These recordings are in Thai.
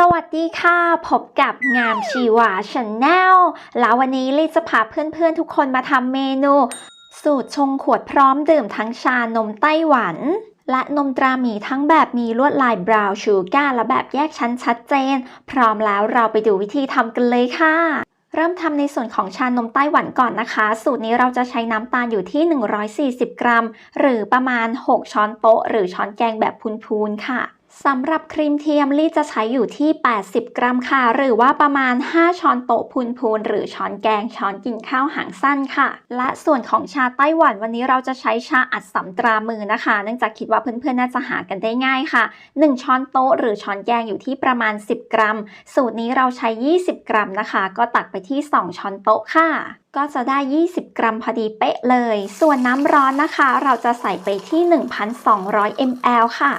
สวัสดีค่ะ พบกับงามชีวาชาแนลแล้ววันนี้ลี่จะพาเพื่อนๆทุกคนมาทำเมนู สูตรชงขวดพร้อมดื่มทั้งชานมไต้หวัน และนมตราหมีทั้งแบบมีลวดลายบราวน์ชูการ์และแบบแยกชั้นชัดเจน พร้อมแล้วเราไปดูวิธีทำกันเลยค่ะ เริ่มทำในส่วนของชานมไต้หวันก่อนนะคะ สูตรนี้เราจะใช้น้ำตาลอยู่ที่ 140 กรัม หรือประมาณ 6 ช้อนโต๊ะ หรือช้อนแกงแบบพูนๆค่ะ สำหรับครีมเทียมลี่จะใช้อยู่ที่ 80 กรัมค่ะ หรือว่าประมาณ 5 ช้อนโต๊ะพูนๆหรือช้อนแกงช้อนกินข้าวหางสั้นค่ะ และส่วนของชาไต้หวันวันนี้เราจะใช้ชาอัดสำตรามือนะคะ เนื่องจากคิดว่าเพื่อนๆน่าจะหากันได้ง่ายค่ะ 1 ช้อนโต๊ะหรือช้อนแกงอยู่ที่ประมาณ 10 กรัม สูตรนี้เราใช้ 20 กรัมนะคะ ก็ตักไปที่ 2 ช้อนโต๊ะค่ะก็จะได้ 20 กรัมพอดีเป๊ะเลย ส่วนน้ำร้อนนะคะ เราจะใส่ไปที่ 1,200 ml ค่ะ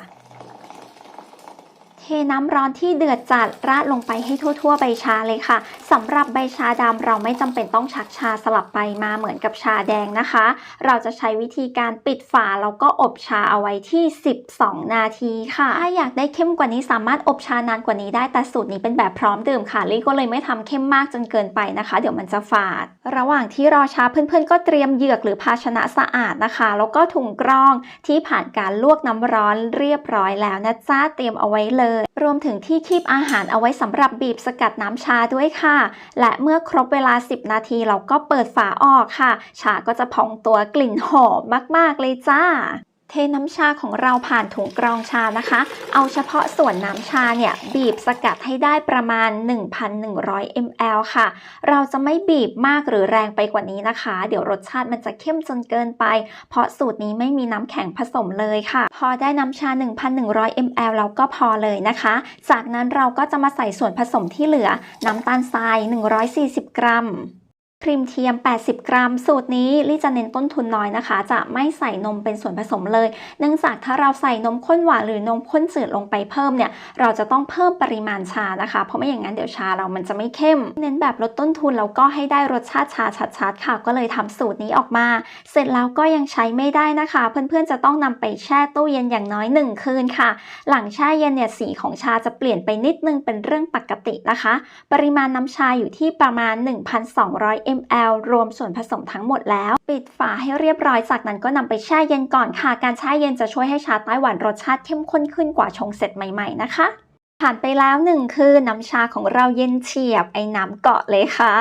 เทน้ำร้อนที่เดือดจัดราดลงไปให้ทั่ว ๆ ใบชาเลยค่ะสำหรับใบชาดำเราไม่จำเป็นต้องชักชาสลับไปมาเหมือนกับชาแดงนะคะ เราจะใช้วิธีการปิดฝาแล้วก็อบชาเอาไว้ที่ 12 นาทีค่ะถ้าอยากได้เข้มกว่านี้สามารถอบชานานกว่านี้ได้แต่สูตรนี้เป็นแบบพร้อมดื่มค่ะลี่ก็เลยไม่ทำเข้มมากจนเกินไปนะคะ เดี๋ยวมันจะฝาด ระหว่างที่รอชาเพื่อนๆ ก็เตรียมเหยือกหรือภาชนะสะอาดนะคะ แล้วก็ถุงกรองที่ผ่านการลวกน้ำร้อนเรียบร้อยแล้วนะจ้าเตรียมเอาไว้เลยรวมถึงที่คีบอาหารเอาไว้สำหรับบีบสกัดน้ำชาด้วยค่ะ และเมื่อครบเวลา 10 นาทีเราก็เปิดฝาออกค่ะ ชาก็จะพองตัวกลิ่นหอมมากๆเลยจ้า เทน้ำชาของเราผ่านถุงกรองชานะคะ เอาเฉพาะส่วนน้ำชาเนี่ยบีบสกัดให้ได้ประมาณ 1,100 ml ค่ะ เราจะไม่บีบมากหรือแรงไปกว่านี้นะคะ เดี๋ยวรสชาติมันจะเข้มจนเกินไป เพราะสูตรนี้ไม่มีน้ำแข็งผสมเลยค่ะ พอได้น้ำชา 1,100 ml เราก็พอเลยนะคะ จากนั้นเราก็จะมาใส่ส่วนผสมที่เหลือน้ำตาลทราย 140 กรัม ครีมเทียม 80 กรัม สูตรนี้ลี่จะเน้นต้นทุนน้อยนะคะ จะไม่ใส่นมเป็นส่วนผสมเลย เนื่องจากถ้าเราใส่นมข้นหวานหรือนมข้นจืดลงไปเพิ่มเนี่ย เราจะต้องเพิ่มปริมาณชานะคะ เพราะไม่อย่างนั้นเดี๋ยวชาเรามันจะไม่เข้ม เน้นแบบลดต้นทุนแล้วก็ให้ได้รสชาติชาชัดๆค่ะ ก็เลยทำสูตรนี้ออกมา เสร็จแล้วก็ยังใช้ไม่ได้นะคะ เพื่อนๆจะต้องนำไปแช่ตู้เย็นอย่างน้อย 1 คืนค่ะ หลังแช่เย็นเนี่ยสีของชาจะเปลี่ยนไปนิดนึงเป็นเรื่องปกตินะคะ ปริมาณน้ำชาอยู่ที่ประมาณ 1,200 ml รวมส่วนผสมทั้งหมดแล้ว ปิดฝาให้เรียบร้อยจากนั้นก็นำไปแช่เย็นก่อนค่ะ การแช่เย็นจะช่วยให้ชาไต้หวันรสชาติเข้มข้นขึ้นกว่าชงเสร็จใหม่ๆนะคะ ผ่านไปแล้วหนึ่งคือน้ำชาของเราเย็นเฉียบไอ้น้ำเกาะเลยค่ะ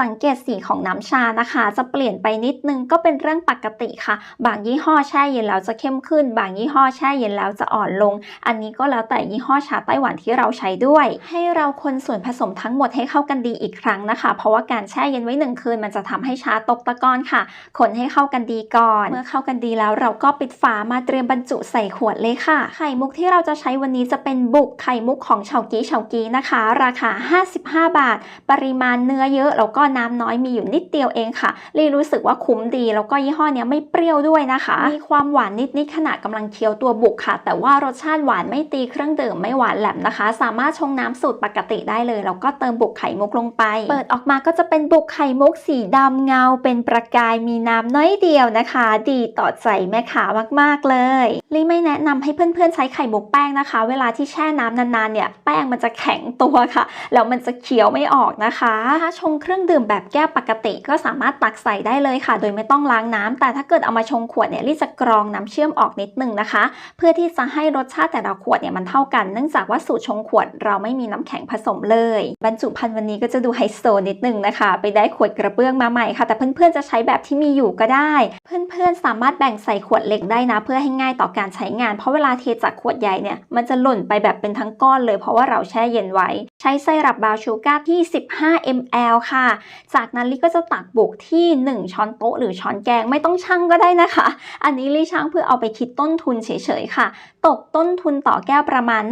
สังเกตสีของน้ำชานะคะ จะเปลี่ยนไปนิดนึงก็เป็นเรื่องปกติค่ะ บางยี่ห้อแช่เย็นแล้วจะเข้มขึ้น บางยี่ห้อแช่เย็นแล้วจะอ่อนลง อันนี้ก็แล้วแต่ยี่ห้อชาไต้หวันที่เราใช้ด้วย ให้เราคนส่วนผสมทั้งหมดให้เข้ากันดีอีกครั้งนะคะ เพราะว่าการแช่เย็นไว้หนึ่งคืนมันจะทำให้ชาตกตะกอนค่ะ คนให้เข้ากันดีก่อน เมื่อเข้ากันดีแล้วเราก็ปิดฝามาเตรียมบรรจุใส่ขวดเลยค่ะ ไข่มุกที่เราจะใช้วันนี้จะเป็นบุกไข่มุกของเฉากีเฉากีนะคะ ราคา 55 บาท ปริมาณเนื้อเยอะแล้วก็น้ำน้อยมีอยู่นิดเดียวเองค่ะลี่รู้สึกว่าคุ้มดี แล้วก็ยี่ห้อเนี้ยไม่เปรี้ยวด้วยนะคะ มีความหวานนิดๆขณะกำลังเคี้ยวตัวบุกค่ะ แต่ว่ารสชาติหวานไม่ตีเครื่องดื่มไม่หวานแหลมนะคะ สามารถชงน้ำสูตรปกติได้เลยแล้วก็เติมบุกไข่มุกลงไป เปิดออกมาก็จะเป็นบุกไข่มุกสีดำเงา เป็นประกายมีน้ำน้อยเดียวนะคะ ดีต่อใจแม่ค้ามากๆเลยลี่ไม่แนะนำให้เพื่อนๆใช้ไข่มุกแป้งนะคะ เวลาที่แช่น้ำนานๆเนี่ยแป้งมันจะแข็งตัวค่ะ แล้วมันจะเคี้ยวไม่ออกนะคะถ้าชงเครื่องดื่มแบบแก้วปกติก็สามารถตักใส่ได้เลยค่ะ โดยไม่ต้องล้างน้ำแต่ถ้าเกิดเอามาชงขวดเนี่ยลี่จะกรองน้ำเชื่อมออกนิดนึงนะคะ เพื่อที่จะให้รสชาติแต่ละขวดเนี่ยมันเท่ากัน เนื่องจากว่าสูตรชงขวดเราไม่มีน้ำแข็งผสมเลย บรรจุภัณฑ์วันนี้ก็จะดูไฮโซนิดนึงนะคะ ไปได้ขวดกระเบื้องมาใหม่ค่ะ แต่เพื่อนๆจะใช้แบบที่มีอยู่ก็ได้ เพื่อนๆสามารถแบ่งใส่ขวดเล็กได้นะ เพื่อให้ง่ายต่อการใช้งาน เพราะเวลาเทจากขวดใหญ่เนี่ยมันจะหล่นไปแบบเป็นทั้งก้อนเลย เพราะว่าเราแช่เย็นไว้ ใช้ไซรัปบาวชูการ์ที่ 15 ml ค่ะ จากนั้นลิก็จะตักบุกที่ 1 ช้อนโต๊ะหรือช้อนแกงไม่ต้องชั่งก็ได้นะคะ อันนี้ลิช่างเพื่อเอาไปคิดต้นทุนเฉยๆค่ะ ตกต้นทุนต่อแก้วประมาณ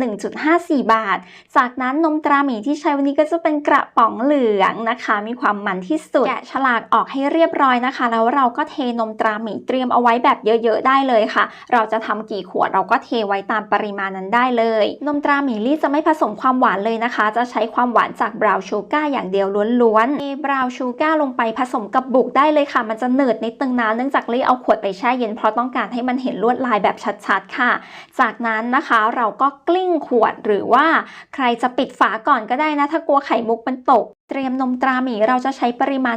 1.54 บาท จากนั้นนมตราหมีที่ใช้วันนี้ก็จะเป็นกระป๋องเหลืองนะคะ มีความมันที่สุด แกะฉลากออกให้เรียบร้อยนะคะ แล้วเราก็เทนมตราหมีเตรียมเอาไว้แบบเยอะๆได้เลยค่ะ เราจะทำกี่ขวดเราก็เทไว้ตามปริมาณนั้นได้เลย นมตราหมีลี่จะไม่ผสมความหวานเลยนะคะจะใช้ความหวานจากบราวน์ชูการ์อย่างเดียวล้วนๆเทบราวน์ชูการ์ลงไปผสมกับบุกได้เลยค่ะ มันจะเนืดนิดนึงน้ำเนื่องจากเลี่เอาขวดไปแช่เย็นเพราะต้องการให้มันเห็นลวดลายแบบชัดๆค่ะ จากนั้นนะคะเราก็กลิ้งขวดหรือว่าใครจะปิดฝาก่อนก็ได้นะ ถ้ากลัวไข่มุกมันตก เตรียมนมตราหมีเราจะใช้ปริมาณ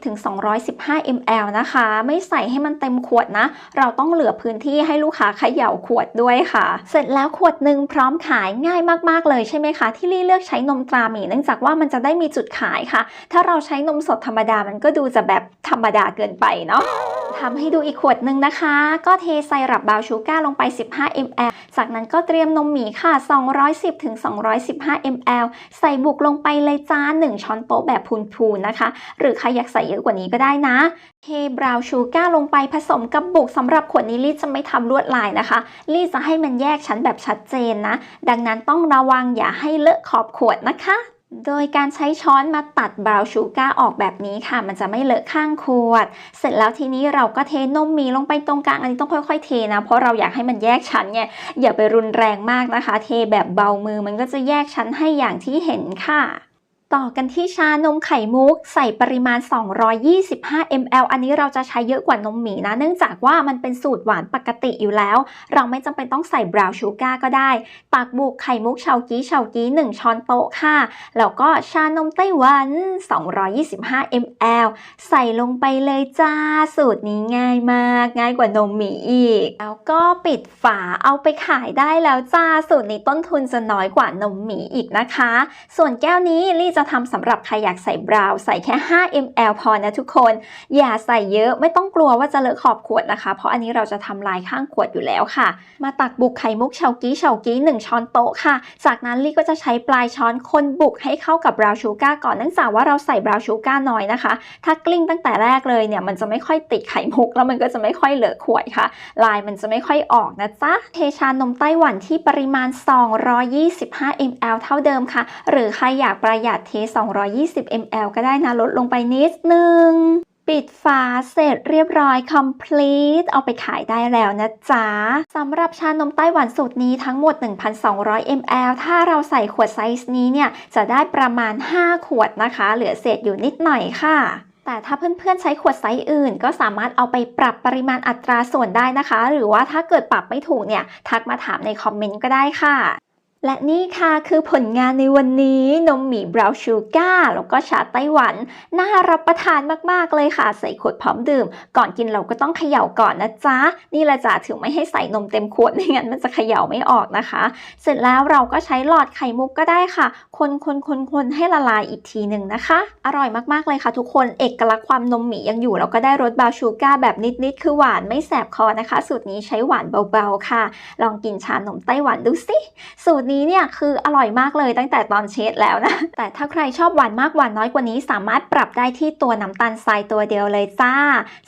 210-215 ml นะคะ ไม่ใส่ให้มันเต็มขวดนะ เราต้องเหลือพื้นที่ให้ลูกค้าเขย่าขวดด้วยค่ะ เสร็จแล้วขวดหนึ่งพร้อมขายง่ายมากๆเลยใช่ไหมคะ ที่ลี่เลือกใช้นมตราหมีเนื่องจากว่ามันจะได้มีจุดขายค่ะ ถ้าเราใช้นมสดธรรมดามันก็ดูจะแบบธรรมดาเกินไปเนาะทำให้ดูอีกขวดหนึ่งนะคะ ก็เทไซรัปบาวชูการ์ลงไป 15 ml จากนั้นก็เตรียมนมหมีค่ะ 210ถึง215 ml ใส่บุกลงไปเลยจ้า1 ช้อนโต๊ะแบบพูนๆนะคะ หรือใครอยากใส่เยอะกว่านี้ก็ได้นะเทบราวน์ชูการ์ลงไปผสมกับบุกสำหรับขวดนี้ลี่จะไม่ทำลวดลายนะคะ ลี่จะให้มันแยกชั้นแบบชัดเจนนะ ดังนั้นต้องระวังอย่าให้เลอะขอบขวดนะคะโดยการใช้ช้อนมาตัดบราวน์ชูการ์ออกแบบนี้ค่ะ มันจะไม่เลอะข้างขวด เสร็จแล้วทีนี้เราก็เทนมมีลงไปตรงกลาง อันนี้ต้องค่อย ๆ เทนะ เพราะเราอยากให้มันแยกชั้นไงอย่าไปรุนแรงมากนะคะ เทแบบเบามือมันก็จะแยกชั้นให้อย่างที่เห็นค่ะ ต่อกันที่ชานมไข่มุก ใส่ปริมาณ 225 ml อันนี้เราจะใช้เยอะกว่านมหมีนะ เนื่องจากว่ามันเป็นสูตรหวานปกติอยู่แล้ว เราไม่จำเป็นต้องใส่บราวน์ชูการ์ก็ได้ปากบุกไข่มุกเฉากี้เฉากี้ 1 ช้อนโต๊ะค่ะ แล้วก็ชานมไต้หวัน 225 ml ใส่ลงไปเลยจ้า สูตรนี้ง่ายมาก ง่ายกว่านมหมีอีก แล้วก็ปิดฝาเอาไปขายได้แล้วจ้า สูตรนี้ต้นทุนจะน้อยกว่านมหมีอีกนะคะ ส่วนแก้วนี้ลี่จะทำสำหรับใครอยากใส่บราวน์ใส่แค่ 5 ml พอนะทุกคน อย่าใส่เยอะไม่ต้องกลัวว่าจะเลอะขอบขวดนะคะ เพราะอันนี้เราจะทำลายข้างขวดอยู่แล้วค่ะ มาตักบุกไข่มุกเฉากี้เฉากี้1ช้อนโต๊ะค่ะ จากนั้นลี่ก็จะใช้ปลายช้อนคนบุกให้เข้ากับบราวน์ชูการ์ก่อนเนื่องจากว่าเราใส่บราวน์ชูการ์น้อยนะคะ ถ้ากลิ้งตั้งแต่แรกเลยเนี่ยมันจะไม่ค่อยติดไข่มุกแล้วมันก็จะไม่ค่อยเลอะขวดค่ะ ลายมันจะไม่ค่อยออกนะจ๊ะเทชานมไต้หวันที่ปริมาณ 225 ml เท่าเดิมค่ะ หรือใครอยากประหยัดเท220 ml ก็ได้นะ ลดลงไปนิดนึง ปิดฝาเสร็จเรียบร้อย complete เอาไปขายได้แล้วนะจ๊ะสำหรับชานมไต้หวันสูตรนี้ทั้งหมด 1,200 ml ถ้าเราใส่ขวดไซส์นี้เนี่ย จะได้ประมาณ 5 ขวดนะคะ เหลือเศษอยู่นิดหน่อยค่ะแต่ถ้าเพื่อนๆใช้ขวดไซส์อื่น ก็สามารถเอาไปปรับปริมาณอัตราส่วนได้นะคะ หรือว่าถ้าเกิดปรับไม่ถูกเนี่ย ทักมาถามในคอมเมนต์ก็ได้ค่ะ และนี่ค่ะคือผลงานในวันนี้นมหมี่บราวน์ชูการ์แล้วก็ชาไต้หวัน น่ารับประทานมาก ๆ เลยค่ะ ใส่ขวดพร้อมดื่ม ก่อนกินเราก็ต้องเขย่าก่อนนะจ๊ะ นี่แหละจ้ะถึงไม่ให้ใส่นมเต็มขวดไม่งั้นมันจะเขย่าไม่ออกนะคะ เสร็จแล้วเราก็ใช้หลอดไข่มุกก็ได้ค่ะ คนคนคนคนให้ละลายอีกทีหนึ่งนะคะ อร่อยมากๆเลยค่ะ ทุกคนเอกลักษณ์ความนมหมี่ยังอยู่แล้วก็ได้รสบราวน์ชูการ์แบบนิดๆคือหวานไม่แสบคอนะคะ สูตรนี้ใช้หวานเบาๆค่ะ ลองกินชานมไต้หวันดูสิสูตรนี้เนี่ยคืออร่อยมากเลยตั้งแต่ตอนเชดแล้วนะ แต่ถ้าใครชอบหวานมากหวานน้อยกว่านี้สามารถปรับได้ที่ตัวน้ำตาลทรายตัวเดียวเลยจ้า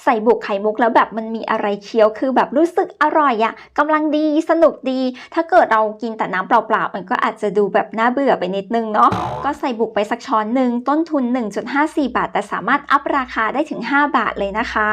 ใส่บุกไข่มุกแล้วแบบมันมีอะไรเคี้ยวคือแบบรู้สึกอร่อยอะกำลังดีสนุกดี ถ้าเกิดเรากินแต่น้ำเปล่าๆมันก็อาจจะดูแบบน่าเบื่อไปนิดนึงเนาะก็ใส่บุกไปสักช้อนหนึ่งต้นทุน 1.54 บาท แต่สามารถอัพราคาได้ถึง 5 บาทเลยนะคะ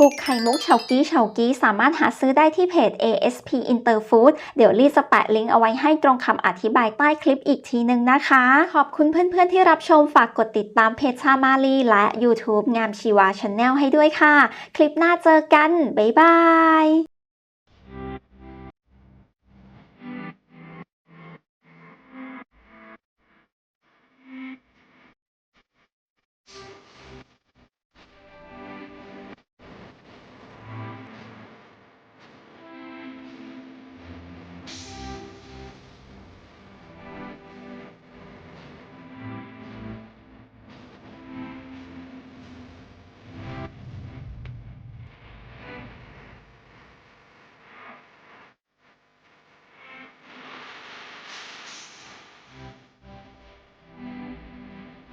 บุกไข่มุกเฉากี้เฉากี้สามารถหาซื้อได้ที่เพจ ASP Interfood เดี๋ยวลี่จะแปะลิงก์เอาไว้ให้ตรงคำอธิบายใต้คลิปอีกทีหนึ่งนะคะ ขอบคุณเพื่อนๆที่รับชมฝากกดติดตามเพจชามาลีและ YouTube งามชีวาชาแนลให้ด้วยค่ะ คลิปหน้าเจอกัน บ๊ายบาย